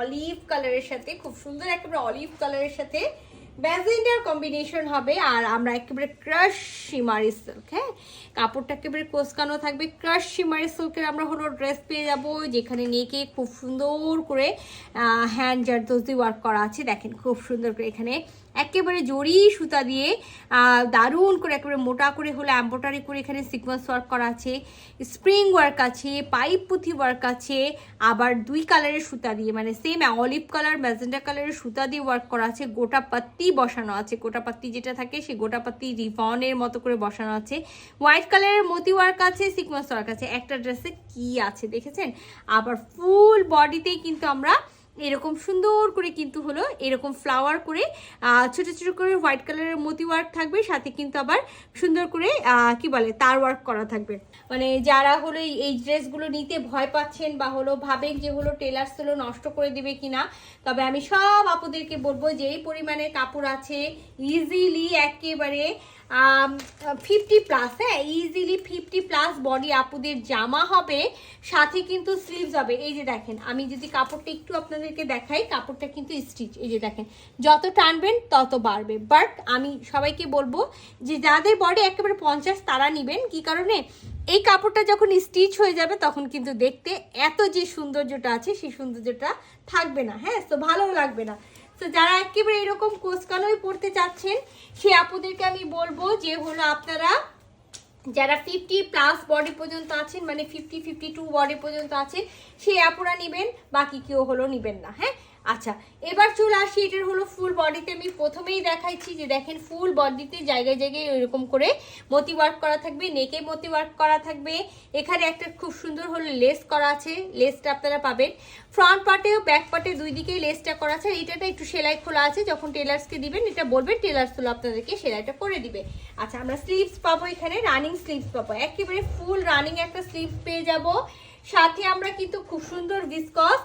Olive কালারের সাথে, খুব সুন্দর একেবারে অলিভ কালারের সাথে ব্যাজেন্ডার কম্বিনেশন হবে। আর আমরা একেবারে ক্রাশ সিমারি সিল্ক হ্যাঁ? কাপড়টা একেবারে কোসকানো থাকবে। ক্রাশ শিমারি সিল্কের আমরা হলো ড্রেস পেয়ে যাব, যেখানে নেকে খুব সুন্দর করে হ্যান্ড জারদোজি ওয়ার্ক করা আছে। দেখেন খুব সুন্দর করে এখানে একেবারে জড়ি সুতা দিয়ে দারুণ করে একেবারে মোটা করে হলো এম্বোটারি করে এখানে সিকোয়েন্স ওয়ার্ক করা আছে স্প্রিং ওয়ার্ক আছে পাইপ পুঁথি ওয়ার্ক আছে, আবার দুই কালারের সুতা দিয়ে মানে সেম অলিভ কালার ম্যাজেন্ডা কালারের সুতা দিয়ে ওয়ার্ক করা আছে, গোটা পাত্তি বসানো আছে, গোটা পাত্তি যেটা থাকে সেই গোটা পাত্তি রিবনের মতো করে বসানো আছে হোয়াইট কালারের মতি ওয়ার্ক আছে সিকোয়েন্স ওয়ার্ক আছে, একটা ড্রেসে কি আছে দেখেছেন? আবার ফুল বডিতেই কিন্তু আমরা এরকম সুন্দর করে কিন্তু হলো এরকম ফ্লাওয়ার করে ছোট ছোট করে হোয়াইট কালারের মতি ওয়ার্ক থাকবে, সাথে কিন্তু আবার সুন্দর করে কি বলে, তার ওয়ার্ক করা থাকবে। মানে যারা হলো এই- এই ড্রেসগুলো নিতে ভয় পাচ্ছেন বা হলো ভাবেন যে হলো টেলার্স হলো নষ্ট করে দিবে কিনা, তবে আমি সব আপুদেরকে বলব যে এই পরিমাণে কাপড় আছে ইজিলি একেবারে ফিফটি প্লাস হ্যাঁ ইজিলি ফিফটি প্লাস বডি আপুদের জামা হবে, সাথে কিন্তু স্লিভস হবে। এই যে দেখেন, আমি যদি কাপড়টা একটু আপনাদেরকে দেখাই, কাপড়টা কিন্তু স্টিচ এই যে দেখেন, যত টানবেন তত বাড়বে। বাট আমি সবাইকে বলব যে যাদের বডি একেবারে পঞ্চাশ তারা নিবেন, কি কারণে? এই কাপড়টা যখন স্টিচ হয়ে যাবে, তখন কিন্তু দেখতে এত যে সৌন্দর্যটা আছে, সেই সৌন্দর্যটা থাকবে না হ্যাঁ? তো ভালো লাগবে না। তো যারা একেবারে এরকম কোচকালোই পড়তে চাচ্ছেন, সে আপুদেরকে আমি বলব যে হলো আপনারা যারা ফিফটি প্লাস বডি পর্যন্ত আছেন মানে ফিফটি ফিফটি টু বডি পর্যন্ত আছেন সেই আপুরা নেবেন, বাকি কেউ হলো নেবেন না হ্যাঁ? আচ্ছা এবার চলে আসি, এটার হলো ফুল বডিতে আমি প্রথমেই দেখাইছি যে দেখেন ফুল বডিতে জায়গায় জায়গায় এরকম করে মতি ওয়ার্ক করা থাকবে নেকে মতি ওয়ার্ক করা থাকবে। এখানে একটা খুব সুন্দর হলো লেস করা আছে লেসটা আপনারা পাবেন। ফ্রন্ট পার্টেও ব্যাক পার্টে দুই দিকেই লেসটা করা আছে। এটাতে একটু সেলাই খোলা আছে, যখন টেলার্সকে দিবেন, এটা বলবেন টেলার্স হলো আপনাদেরকে সেলাইটা করে দিবে। আচ্ছা আমরা স্লিভস পাবো এখানে রানিং স্লিভস পাবো। একেবারে ফুল রানিং একটা স্লিভ পেয়ে যাব। সাথে আমরা কিন্তু খুব সুন্দর ভিসকস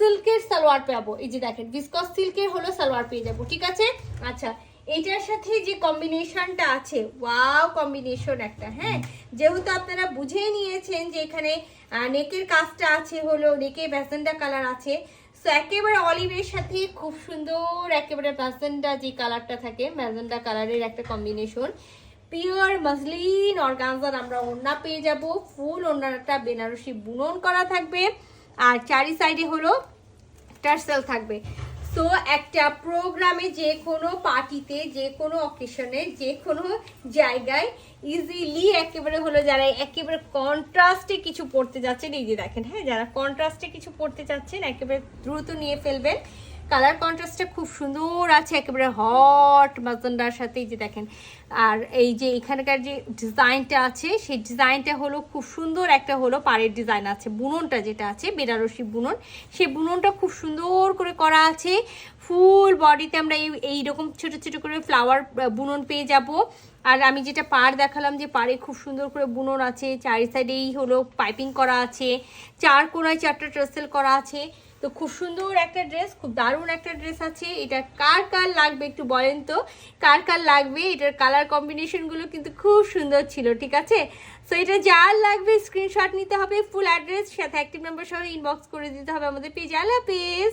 সিল্কের সালোয়ার পাবো এই যে দেখেন ভিসকস সিল্কের হলো সালোয়ার পেয়ে যাব, ঠিক আছে? আচ্ছা এটার সাথে যে কম্বিনেশনটা আছে ওয়াও কম্বিনেশন একটা হ্যাঁ? যেহেতু আপনারা বুঝেই নিয়েছেন যে এখানে নেকের কাজটা আছে হলো নেকে ব্যাসেন্ডা কালার আছে সো একেবারে অলিভের সাথে খুব সুন্দর একেবারে ব্যাসেন্ডা যে কালারটা থাকে ম্যাজেন্ডা কালারের একটা কম্বিনেশন পিওর মসলিন অর্গানজার আমরা ওড়না পেয়ে যাব, ফুল ওড়নাটা বেনারসি বুনন করা থাকবে। আর চারি সাইডে হলো টার্সেল থাকবে। সো একটা প্রোগ্রামে যে কোনো পার্টিতে, যে কোনো অকেশনে যে কোনো জায়গায় ইজিলি একেবারে হলো যারা একেবারে কন্ট্রাস্টে কিছু পড়তে যাচ্ছেন, এই যে দেখেন হ্যাঁ যারা কন্ট্রাস্টে কিছু পড়তে চাচ্ছেন একেবারে দ্রুত নিয়ে ফেলবেন। কালার কন্ট্রাস্টটা খুব সুন্দর আছে, একেবারে হট মাজন্ডার সাথে যে দেখেন। আর এই যে এখানকার যে ডিজাইনটা আছে, সেই ডিজাইনটা হলো খুব সুন্দর একটা হলো পাড়ের ডিজাইন আছে। বুননটা যেটা আছে, বেনারসি বুনন, সেই বুননটা খুব সুন্দর করে করা আছে। ফুল বডিতে আমরা এই এইরকম ছোট ছোট করে ফ্লাওয়ার বুনন পেয়ে যাব। আর আমি যেটা পাড় দেখালাম যে পাড়ে খুব সুন্দর করে বুনন আছে, চারি সাইডেই হলো পাইপিং করা আছে, চার কোনায় চারটা ট্রেসেল করা আছে। তো খুব সুন্দর একটা ড্রেস, খুব দারুণ একটা ড্রেস আছে। এটা কার কার লাগবে একটু বলেন তো? কার কার লাগবে? এটার কালার কম্বিনেশনগুলো কিন্তু খুব সুন্দর ছিল, ঠিক আছে? সো এটা যার লাগবে স্ক্রিনশট নিতে হবে ফুল অ্যাড্রেস সাথে অ্যাক্টিভ নাম্বার সহ ইনবক্স করে দিতে হবে আমাদের পেজ আল্লাহ পেজ